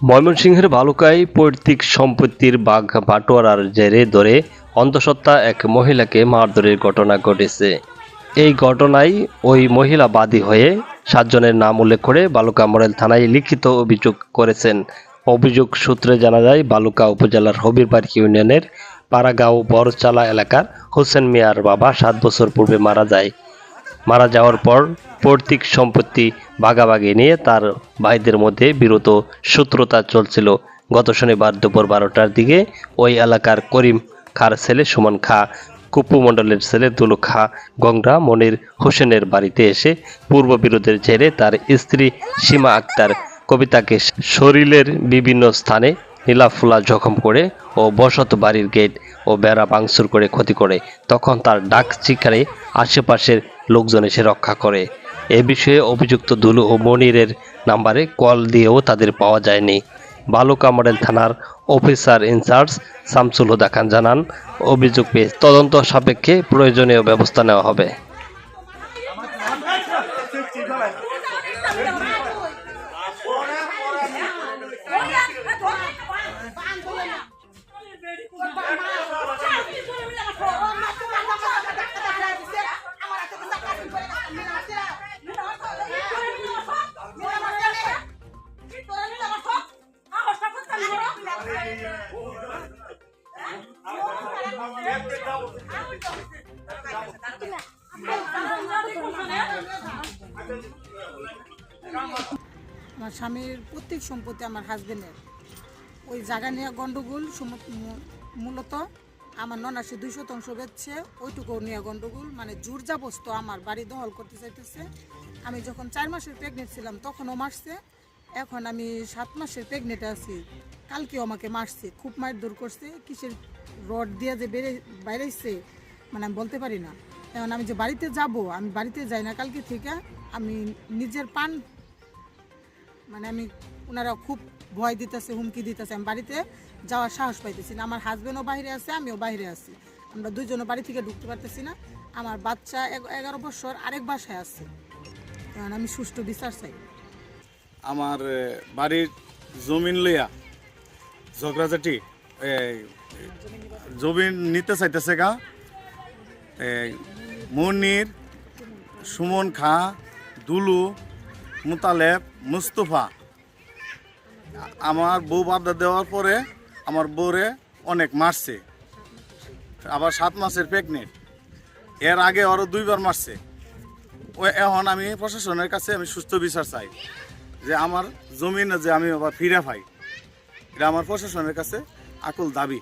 ময়মনসিংহের বালুকায় পৈতৃক সম্পত্তির বাঘ বাটোয়ারার জেরে ধরে অন্তঃসত্ত্বা এক মহিলাকে মারধরের ঘটনা ঘটেছে। এই ঘটনায় ওই মহিলা বাদী হয়ে সাতজনের নাম উল্লেখ করে বালুকা মডেল থানায় লিখিত অভিযোগ করেছেন। অভিযোগ সূত্রে জানা যায়, বালুকা উপজেলার হবিরবাড়ি ইউনিয়নের পাড়াগাঁও বরচালা এলাকার হোসেন মিয়ার বাবা সাত বছর পূর্বে মারা যায়। মারা যাওয়ার পর পৈতৃক সম্পত্তি ভাগাভাগি নিয়ে তার ভাইদের মধ্যে বিরত শত্রুতা চলছিল। গত শনিবার দুপুর বারোটার দিকে ওই এলাকার করিম খার ছেলে সুমন খা, কুপু মণ্ডলের ছেলে দুলু খা, গংরা মনির হোসেনের বাড়িতে এসে পূর্ব বিরোধের জেরে তার স্ত্রী সীমা আক্তার কবিতাকে শরীরের বিভিন্ন স্থানে নীলাফুলা জখম করে ও বসত বাড়ির গেট ও বেড়া ভাঙচুর করে ক্ষতি করে, তখন তার ডাক চিকারে আশেপাশের লোকজন এসে রক্ষা করে। এ বিষয়ে অভিযুক্ত দুলু ও মনিরের নাম্বারে কল দিয়েও তাদের পাওয়া যায়নি। বালুকা মডেল থানার officer in charge Shamsul Huda Khan জানান, অভিযোগ পেয়ে তদন্ত সাপেক্ষে প্রয়োজনীয় ব্যবস্থা নেওয়া হবে। আমার স্বামীর প্রত্যেক সম্পত্তি আমার হাজবেন্ডের ওই জায়গা নিয়ে গন্ডগোল সম- মূলত আমার ননাসি দুই শতাংশ বেচছে ওইটুকু নিয়ে গন্ডগোল মানে জোর জাবস্ত আমার বাড়ি দখল করতে চাইতেছে। আমি যখন চার মাসের প্রেগনেন্ট ছিলাম, তখনও মারছে। এখন আমি সাত মাসের প্রেগনেন্টে আছি। কালকেও আমাকে মারছে, খুব মায়ের দূর করছে, কিসের রড দিয়ে যে বেড়ে, বাইরেছে মানে আমি বলতে পারি না। এখন আমি যে বাড়িতে যাব, আমি বাড়িতে যাই না, কালকে থেকে আমি নিজের পান মানে আমি ওনারা খুব ভয় দিতেছে, হুমকি দিতেছে, আমি বাড়িতে যাওয়ার সাহস পাইতেছি না। আমার হাজব্যান্ডও বাইরে আছে, আমিও বাইরে আছি। আমরা দুইজনও বাড়ি থেকে ঢুকতে পারতেছি না। আমার বাচ্চা এগ- এগারো বছর আরেক বাসায় আছে। কারণ আমি সুষ্ঠু বিচার চাই। আমার বাড়ির জমিন লইয়া ঝগড়াঝাটি জমিন নিতে চাইতেছে গা। মনির সুমন খা, দুলু, মুতালেব, মুস্তফা। আমার বউ বাদা দেওয়ার পরে আমার বউরে অনেক মারছে। আবার সাত মাসের প্রেগনেন্ট এর আগে আরও দুইবার মারছে। ও, এখন আমি প্রশাসনের কাছে আমি সুস্থ বিচার চাই যে আমার জমিন যে আমি আবার ফিরে পাই। আমার প্রশাসনের কাছে আকুল দাবি।